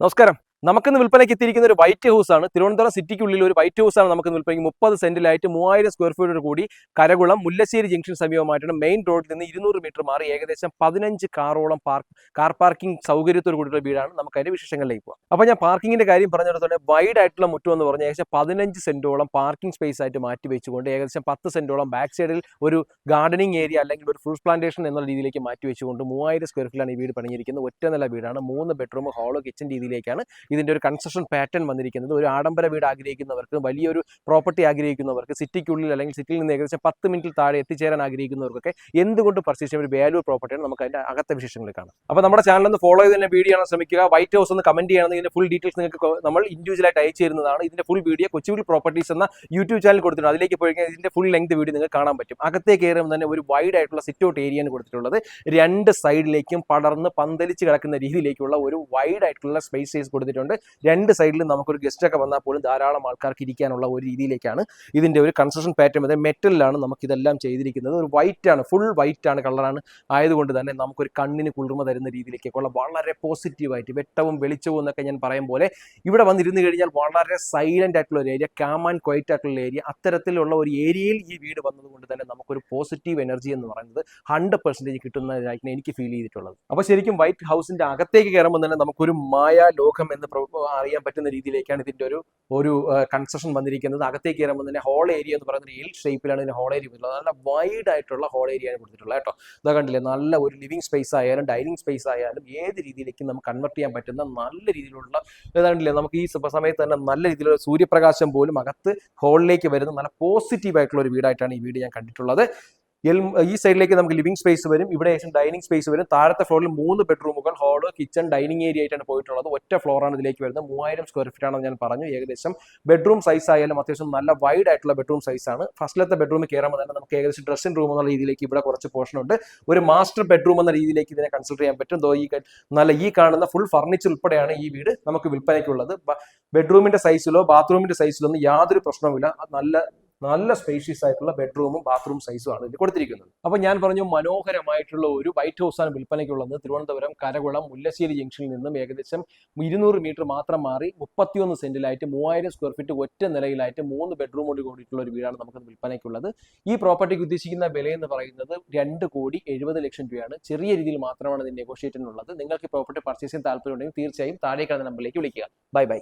നമസ്കാരം. നമുക്കിന്ന് വിൽപ്പനയ്ക്ക് എത്തിയിരിക്കുന്ന ഒരു വൈറ്റ് ഹൗസ് ആണ്. തിരുവനന്തപുരം സിറ്റിക്കുള്ളിൽ ഒരു വൈറ്റ് ഹൗസ് ആണ് നമുക്ക് വിൽപ്പനയ്ക്ക് മുപ്പത് സെന്റിലായിട്ട് മൂവായിരം സ്ക്വയർ ഫീറ്റോട് കൂടി കരകുളം മുല്ലശ്ശേരി ജംഗ്ഷൻ സമീപമായിട്ടാണ് മെയിൻ റോഡിൽ നിന്ന് ഇരുന്നൂറ് മീറ്റർ മാറി ഏകദേശം പതിനഞ്ച് കാറോളം പാർക്ക് കാർ പാർക്കിംഗ് സൗകര്യത്തോട് കൂടിയുള്ള വീടാണ്. നമുക്ക് അതിന്റെ വിശേഷങ്ങളിലേക്ക് പോകാം. അപ്പോൾ ഞാൻ പാർക്കിങ്ങിന്റെ കാര്യം പറഞ്ഞിടത്തോടെ വൈഡ് ആയിട്ടുള്ള മുറ്റം എന്ന് പറഞ്ഞാൽ ഏകദേശം പതിനഞ്ച് സെന്റോളം പാർക്കിംഗ് സ്പേസ് ആയിട്ട് മാറ്റി വെച്ചുകൊണ്ട് ഏകദേശം പത്ത് സെന്റോളം ബാക്ക് സൈഡിൽ ഒരു ഗാർഡനിങ് ഏരിയ അല്ലെങ്കിൽ ഒരു ഫ്രൂട്ട് പ്ലാന്റേഷൻ എന്നുള്ള രീതിയിലേക്ക് മാറ്റി വെച്ചുകൊണ്ട് മൂവായിരം സ്ക്വയർ ഫീറ്റിലാണ് ഈ വീട് പണിഞ്ഞിരിക്കുന്നത്. ഒറ്റ നില വീടാണ്. മൂന്ന് ബെഡ്റൂം ഹാളോ കിച്ചൺ രീതിയിലേക്കാണ് ഇതിന്റെ ഒരു കൺസ്ട്രക്ഷൻ പാറ്റേൺ വന്നിരിക്കുന്നത്. ഒരു ആഡംബര വീട് ആഗ്രഹിക്കുന്നവർക്ക് വലിയൊരു പ്രോപ്പർട്ടി ആഗ്രഹിക്കുന്നവർക്ക് സിറ്റിക്കുള്ളിൽ അല്ലെങ്കിൽ സിറ്റിയിൽ നിന്ന് ഏകദേശം പത്ത് മിനിറ്റിൽ താഴെ എത്തിച്ചേരാൻ ആഗ്രഹിക്കുന്നവർക്കൊക്കെ എന്തുകൊണ്ട് പർച്ചേസ് ഒരു വാല്യൂ പ്രോപ്പർട്ടിയാണ് നമുക്ക് അതിന്റെ അകത്തെ വിശേഷങ്ങൾ കാണാം. അപ്പോൾ നമ്മുടെ ചാനൽ ഒന്ന് ഫോളോ ചെയ്ത് തന്നെ വീഡിയോ ആണ് ശ്രമിക്കുക. വൈറ്റ് ഹൗസ് ഒന്ന് കമന്റ് ചെയ്യണം. ഇതിന്റെ ഫുൾ ഡീറ്റെയിൽസ് നിങ്ങൾക്ക് നമ്മൾ ഇൻഡിവിജ്വലായിട്ട് അയച്ചു തരുന്നതാണ്. ഇതിന്റെ ഫുൾ വീഡിയോ കൊച്ചുവിൽ പ്രോപ്പർട്ടീസ് എന്ന യൂട്യൂബ് ചാനൽ കൊടുത്തിട്ടുണ്ട്. അതിലേക്ക് പോയി കഴിഞ്ഞാൽ ഇതിന്റെ ഫുൾ ലെങ്ത് വീഡിയോ നിങ്ങൾക്ക് കാണാൻ പറ്റും. അകത്തേക്ക് കയറുമ്പോൾ തന്നെ ഒരു വൈഡ് ആയിട്ടുള്ള സിറ്റ് ഔട്ട് ഏരിയയാണ് കൊടുത്തിട്ടുള്ളത്. രണ്ട് സൈഡിലേക്കും പടർന്ന് പന്തലിച്ച് കിടക്കുന്ന രീതിയിലേക്കുള്ള ഒരു വൈഡ് ആയിട്ടുള്ള സ്പേസസ് കൊടുത്തിട്ടുണ്ട്. രണ്ട് സൈഡിലും നമുക്കൊരു ഗസ്റ്റ് ഒക്കെ വന്നാൽ പോലും ധാരാളം ആൾക്കാർക്ക് ഇരിക്കാനുള്ള ഒരു രീതിയിലേക്കാണ് ഇതിന്റെ ഒരു കൺസ്ട്രക്ഷൻ പാറ്റേൺ അതായത് മെറ്റലിലാണ് നമുക്കിതെല്ലാം ചെയ്തിരിക്കുന്നത്. ഒരു വൈറ്റ് ആണ് ഫുൾ വൈറ്റ് ആണ് കളറാണ് ആയതുകൊണ്ട് തന്നെ നമുക്കൊരു കണ്ണിന് കുളിർമ തരുന്ന രീതിയിലേക്കൊക്കെ വളരെ പോസിറ്റീവായിട്ട് വെട്ടവും വെളിച്ചവും എന്നൊക്കെ ഞാൻ പറയും പോലെ ഇവിടെ വന്നിരുന്ന് കഴിഞ്ഞാൽ വളരെ സൈലന്റ് ആയിട്ടുള്ള ഒരു ഏരിയ കാം ആൻഡ് ക്വൈറ്റ് ആയിട്ടുള്ള ഏരിയ അത്തരത്തിലുള്ള ഒരു ഏരിയയിൽ ഈ വീട് വന്നതുകൊണ്ട് തന്നെ നമുക്കൊരു പോസിറ്റീവ് എനർജി എന്ന് പറയുന്നത് ഹൺഡ്രഡ് പെർസെന്റേജ് കിട്ടുന്നതായിരിക്കും എനിക്ക് ഫീൽ ചെയ്തിട്ടുള്ളത്. അപ്പോൾ ശരിക്കും വൈറ്റ് ഹൗസിന്റെ അകത്തേക്ക് കയറുമ്പോൾ തന്നെ നമുക്കൊരു മായ ലോകം എന്ന് അറിയാൻ പറ്റുന്ന രീതിയിലേക്കാണ് ഇതിന്റെ ഒരു ഒരു കൺസ്ട്രക്ഷൻ വന്നിരിക്കുന്നത്. അകത്തേക്ക് കയറുമ്പോൾ തന്നെ ഹോൾ ഏരിയ എന്ന് പറയുന്നത് എൽ ഷേപ്പിലാണ് ഇതിന് ഹോൾ ഏരിയ വരുന്നത് നല്ല വൈഡ് ആയിട്ടുള്ള ഹോൾ ഏരിയ ആണ് കൊടുത്തിട്ടുള്ളത് കേട്ടോ. ഇതാ കണ്ടില്ലേ നല്ല ഒരു ലിവിംഗ് സ്പേസ് ആയാലും ഡൈനിങ് സ്പേസ് ആയാലും ഏത് രീതിയിലേക്ക് നമുക്ക് കൺവെർട്ട് ചെയ്യാൻ പറ്റുന്ന നല്ല രീതിയിലുള്ള ഏതാണ്ടില്ലേ നമുക്ക് ഈ സമയത്ത് തന്നെ നല്ല രീതിയിലുള്ള സൂര്യപ്രകാശം പോലും അകത്ത് ഹോളിലേക്ക് വരുന്ന നല്ല പോസിറ്റീവ് ആയിട്ടുള്ള ഒരു വീടായിട്ടാണ് ഈ വീട് ഞാൻ കണ്ടിട്ടുള്ളത്. എൽ ഈ സൈഡിലേക്ക് നമുക്ക് ലിവിംഗ് സ്പേസ് വരും. ഇവിടെ ഏകദേശം ഡൈനിങ് സ്പേസ് വരും. താഴത്തെ ഫ്ലോറിൽ മൂന്ന് ബെഡ്റൂമുകൾ ഹാൾ കിച്ചൺ ഡൈനിങ് ഏരിയ ആയിട്ടാണ് പോയിട്ടുള്ളത്. ഒറ്റ ഫ്ലോറാണ് ഇതിലേക്ക് വരുന്നത്. മൂവായിരം സ്ക്വയർ ഫീറ്റ് ആണെന്ന് ഞാൻ പറഞ്ഞു. ഏകദേശം ബെഡ്റൂം സൈസ് ആയാലും അത്യാവശ്യം നല്ല വൈഡ് ആയിട്ടുള്ള ബെഡ്റൂം സൈസ് ആണ്. ഫസ്റ്റിലത്തെ ബെഡ്റൂമിൽ കയറുമ്പോൾ തന്നെ നമുക്ക് ഏകദേശം ഡ്രസ്സിംഗ് റൂം എന്നുള്ള രീതിയിലേക്ക് ഇവിടെ കുറച്ച് പോർഷൻ ഉണ്ട്. ഒരു മാസ്റ്റർ ബെഡ്റൂം എന്ന രീതിയിലേക്ക് ഇതിനെ കൺസിഡർ ചെയ്യാൻ പറ്റും. ഈ നല്ല ഈ കാണുന്ന ഫുൾ ഫർണിച്ചർ ഉൾപ്പെടെയാണ് ഈ വീട് നമുക്ക് വിൽപ്പനയ്ക്കുള്ളത്. ബെഡ്റൂമിന്റെ സൈസിലോ ബാത്റൂമിന്റെ സൈസിലോ ഒന്നും യാതൊരു പ്രശ്നവുമില്ല. നല്ല നല്ല സ്പേഷ്യസ് ആയിട്ടുള്ള ബെഡ്റൂമും ബാത്റൂം സൈസും ആണ് ഇതിൽ കൊടുത്തിരിക്കുന്നത്. അപ്പൊ ഞാൻ പറഞ്ഞു മനോഹരമായിട്ടുള്ള ഒരു വൈറ്റ് ഹൗസ് ആണ് വിൽപ്പനയ്ക്കുള്ളത്. തിരുവനന്തപുരം കരകുളം മുല്ലശ്ശേരി ജംഗ്ഷനിൽ നിന്നും ഏകദേശം ഇരുന്നൂറ് മീറ്റർ മാത്രം മാറി മുപ്പത്തിയൊന്ന് സെന്റിലായിട്ട് മൂവായിരം സ്ക്വയർ ഫീറ്റ് ഒറ്റ നിലയിലായിട്ട് മൂന്ന് ബെഡ്റൂമോട് കൂടിയിട്ടുള്ള ഒരു വീടാണ് നമുക്ക് വിൽപ്പനയ്ക്കുള്ളത്. ഈ പ്രോപ്പർട്ടിക്ക് ഉദ്ദേശിക്കുന്ന വില എന്ന് പറയുന്നത് രണ്ട് കോടി എഴുപത് ലക്ഷം രൂപയാണ്. ചെറിയ രീതിയിൽ മാത്രമാണ് ഇതിന് നെഗോഷിയേറ്റിനുള്ളത് നിങ്ങൾക്ക് പ്രോപ്പർട്ടി പർച്ചേസ് ചെയ്യാൻ താല്പര്യം ഉണ്ടെങ്കിൽ തീർച്ചയായും താഴെ കാണുന്ന നമ്പറിലേക്ക് വിളിക്കുക. Bye bye